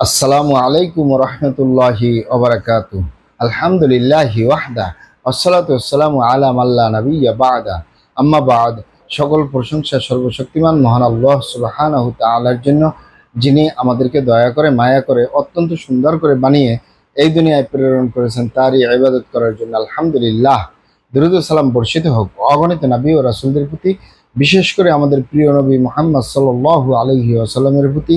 আসসালামু আলাইকুম রহমতুল্লাহি ওবরাকাত। আলহামদুলিল্লাহি ওয়াহদা আসসালাতু আসসালামু আলা মাল্লা নবিয়্যা বাদা। আম্মা সকল প্রশংসা সর্বশক্তিমান মহান আল্লাহ সুবহানাহু তাআলার জন্য, যিনি আমাদেরকে দয়া করে, মায়া করে, অত্যন্ত সুন্দর করে বানিয়ে এই দুনিয়ায় প্রেরণ করেছেন, তারই ইবাদত করার জন্য আলহামদুলিল্লাহ। দুরুদ সালাম বর্ষিত হোক। অগণিত নবী ও রাসুলদের প্রতি, বিশেষ করে আমাদের প্রিয় নবী মোহাম্মদ সাল্লাল্লাহু আলাইহি ওয়াসাল্লামের প্রতি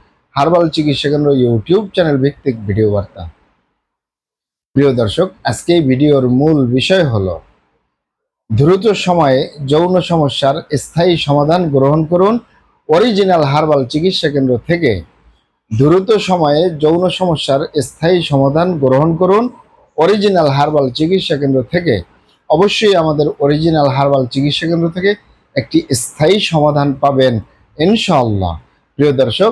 হার্বাল চিকিৎসা কেন্দ্র ইউটিউব চ্যানেল ভিত্তিক ভিডিও বার্তা। প্রিয় দর্শক, আজকে ভিডিওর মূল বিষয় হলো, দ্রুত সময়ে যৌন সমস্যার স্থায়ী সমাধান গ্রহণ করুন অরিজিনাল হার্বাল চিকিৎসা কেন্দ্র থেকে। দ্রুত সময়ে যৌন সমস্যার স্থায়ী সমাধান গ্রহণ করুন অরিজিনাল হার্বাল চিকিৎসা কেন্দ্র থেকে। অবশ্যই আমাদের অরিজিনাল হার্বাল চিকিৎসা কেন্দ্র থেকে একটি স্থায়ী সমাধান পাবেন, ইনশাআল্লাহ। প্রিয় দর্শক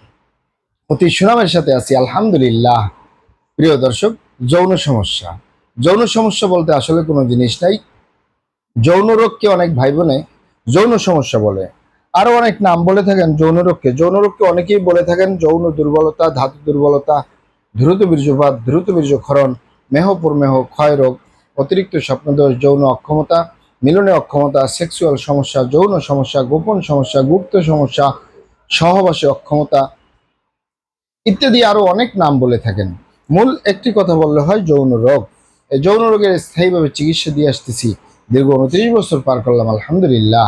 অতি সুনামের সাথে আছি, আলহামদুলিল্লাহ। প্রিয় দর্শক, যৌন সমস্যা। যৌন সমস্যা বলতে আসলে কোনো জিনিস নাই। যৌন রোগকে অনেক ভাই বোনে যৌন সমস্যা বলে। আরও অনেক নাম বলে থাকেন যৌন রোগকে। যৌন রোগকে অনেকেই বলে থাকেন যৌন দুর্বলতা, ধাতু দুর্বলতা, দ্রুত বীর্যপাত, দ্রুত বীর্যক্ষরণ, মেহ প্রমেহ, ক্ষয় রোগ, অতিরিক্ত স্বপ্নদোষ, যৌন অক্ষমতা, মিলনে অক্ষমতা, সেক্সুয়াল সমস্যা, যৌন সমস্যা, গোপন সমস্যা, গুপ্ত সমস্যা, সহবাসে অক্ষমতা ইত্যাদি আরও অনেক নাম বলে থাকেন। মূল একটি কথা বললে হয় যৌন রোগ। এই যৌন রোগের স্থায়ীভাবে চিকিৎসা দিয়ে আসতেছি। দীর্ঘ উনত্রিশ বছর পার করলাম, আলহামদুলিল্লাহ।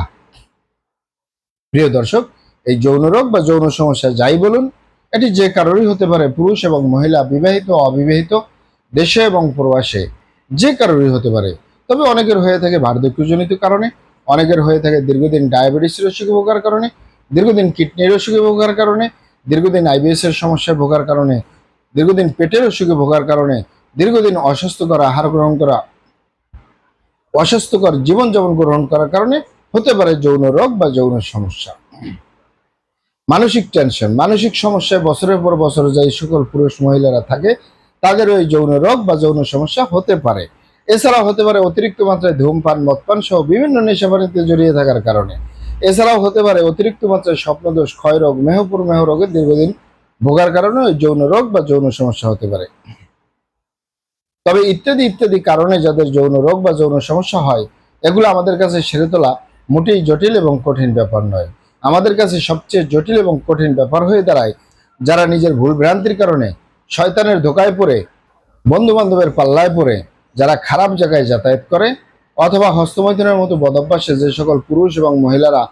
প্রিয় দর্শক, এই যৌন রোগ বা যৌন সমস্যা যাই বলুন, এটি যে কারোরই হতে পারে, পুরুষ এবং মহিলা, বিবাহিত অবিবাহিত, দেশে এবং প্রবাসে, যে কারোরই হতে পারে। তবে অনেকের হয়ে থাকে বার্ধক্যজনিত কারণে, অনেকের হয়ে থাকে দীর্ঘদিন ডায়াবেটিসের অসুখে ভোগার কারণে, দীর্ঘদিন কিডনির অসুখে ভোগার কারণে দীর্ঘদিন আইবিএস এর সমস্যায় ভোগার কারণে, দীর্ঘদিন পেটের অসুখে ভোগার কারণে, দীর্ঘদিন অস্বাস্থ্যকর আহার গ্রহণ করা, অস্বাস্থ্যকর জীবনযাপন গ্রহণ করার কারণে হতে পারে যৌন রোগ বা যৌন সমস্যা। মানসিক টেনশন মানসিক সমস্যায় বছরের পর বছর যাই সকল পুরুষ মহিলারা থাকে, তাদের ওই যৌন রোগ বা যৌন সমস্যা হতে পারে। এছাড়াও হতে পারে অতিরিক্ত মাত্রায় ধূমপান, মদপান সহ বিভিন্ন নেশাবাড়িতে জড়িয়ে থাকার কারণে। এছাড়াও হতে পারে অতিরিক্ত মাত্রায় স্বপ্নদোষ ক্ষয় রোগ মেহপুর মেহ রোগের দীর্ঘদিন ভোগার কারণে যৌন রোগ বা যৌন সমস্যা হতে পারে। তবে ইত্যাদি ইত্যাদি কারণে যাদের যৌন রোগ বা যৌন সমস্যা হয়, এগুলো আমাদের কাছে সেরে তোলা মোটেই জটিল এবং কঠিন ব্যাপার নয়। আমাদের কাছে সবচেয়ে জটিল এবং কঠিন ব্যাপার হয়ে দাঁড়ায় যারা নিজের ভুল ভ্রান্তির কারণে শয়তানের ধোকায় পড়ে বন্ধু বান্ধবের পাল্লায় পড়ে, যারা খারাপ জায়গায় যাতায়াত করে অথবা হস্তমৈথুনের মতো বদভ্যাসে যে সকল পুরুষ এবং মহিলারা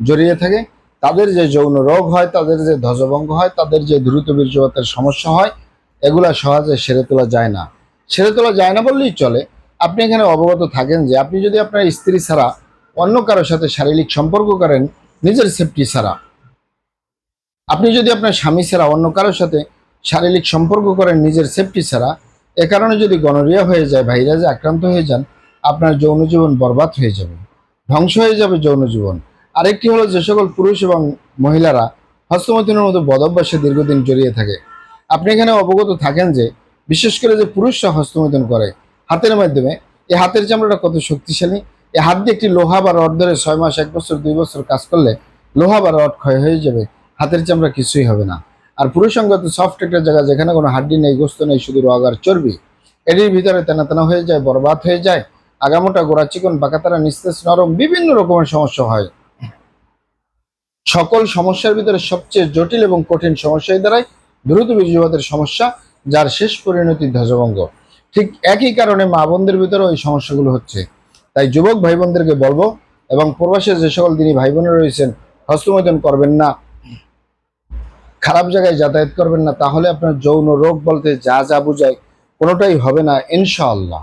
জড়িয়ে থাকে, তাদের যে যৌন রোগ হয়, তাদের যে ধ্বজভঙ্গ হয়, তাদের যে দ্রুত বীর্যপাতের সমস্যা হয়, এগুলা সহজে সেরে তোলা যায় না। সেরে তোলা যায় না বললেই চলে। আপনি এখানে অবগত থাকেন যে, আপনি যদি আপনার স্ত্রী ছাড়া অন্য কারোর সাথে শারীরিক সম্পর্ক করেন, নিজের সেফটি ছাড়া। আপনি যদি আপনার স্বামী ছাড়া অন্য কারোর সাথে শারীরিক সম্পর্ক করেন, নিজের সেফটি ছাড়া, এ কারণে যদি গনোরিয়া হয়ে যায় ভাইরাসে আক্রান্ত হয়ে যান আপনার যৌন জীবন বরবাদ হয়ে যাবে, ধ্বংস হয়ে যাবে যৌন জীবন। আরেকটি হলো যে সকল পুরুষ এবং মহিলারা হস্তমৈথুনের মতো বদভ্যাসে দীর্ঘদিন জড়িয়ে থাকে। আপনি এখানে অবগত থাকেন যে, বিশেষ করে যে পুরুষরা হস্তমৈথুন করে, হাতের মাধ্যমে, এই হাতের চামড়াটা কত শক্তিশালী। এই হাত দিয়ে একটি লোহা বা রড ধরে ছয় মাস, এক বছর, দুই বছর কাজ করলে লোহা বা রড ক্ষয় হয়ে যাবে, হাতের চামড়া কিছুই হবে না। আর পুরুষ অঙ্গ তো সফট একটা জায়গা যেখানে কোনো হাড্ডি নেই, গোস্ত নেই, শুধু রগ আর চর্বি, এটির ভিতরে তেনা তেনা হয়ে যায়, বরবাদ হয়ে যায় আগামোটা গোড়া চিকন বাঁকাতারা নিস্তেজ, নরম, বিভিন্ন রকমের সমস্যা হয়। সকল সমস্যার ভিতরে সবচেয়ে জটিল এবং কঠিন সমস্যায় দ্বারাই দ্রুত বীর্যপাতের সমস্যা, যার শেষ পরিণতি ধ্বজভঙ্গ। ঠিক একই কারণে মা বোনদের ভিতরে ওই সমস্যাগুলো হচ্ছে। তাই যুবক ভাই বোনদেরকে বলব এবং প্রবাসে যে সকল দিনী ভাই বোনেরা রয়েছেন, হস্তমৈথুন করবেন না। খারাপ জায়গায় যাতায়াত করবেন না। তাহলে আপনার যৌন রোগ বলতে যা যা বুঝায় কোনোটাই হবে না, ইনশাআল্লাহ।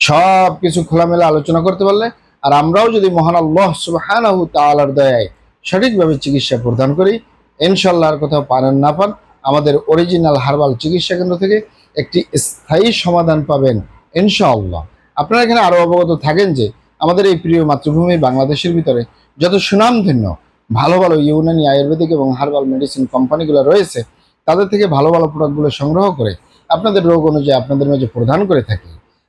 সব কিছু খোলামেলা আলোচনা করতে পারলে, আর আমরাও যদি মহান আল্লাহ সুবহানাহু তাআলার দয়ায় সঠিকভাবে চিকিৎসা প্রদান করি ইনশাল্লাহ আর কোথাও পারেন না পান, আমাদের অরিজিনাল হার্বাল চিকিৎসা কেন্দ্র থেকে একটি স্থায়ী সমাধান পাবেন, ইনশাআল্লাহ। আপনারা এখানে আরও অবগত থাকেন যে, আমাদের এই প্রিয় মাতৃভূমি বাংলাদেশের ভিতরে যত সুনামধন্য, ভালো ভালো ইউনানি আয়ুর্বেদিক এবং হার্বাল মেডিসিন কোম্পানিগুলো রয়েছে, তাদের থেকে ভালো ভালো প্রোডাক্টগুলো সংগ্রহ করে আপনাদের রোগ অনুযায়ী আপনাদের মাঝে প্রদান করে থাকি।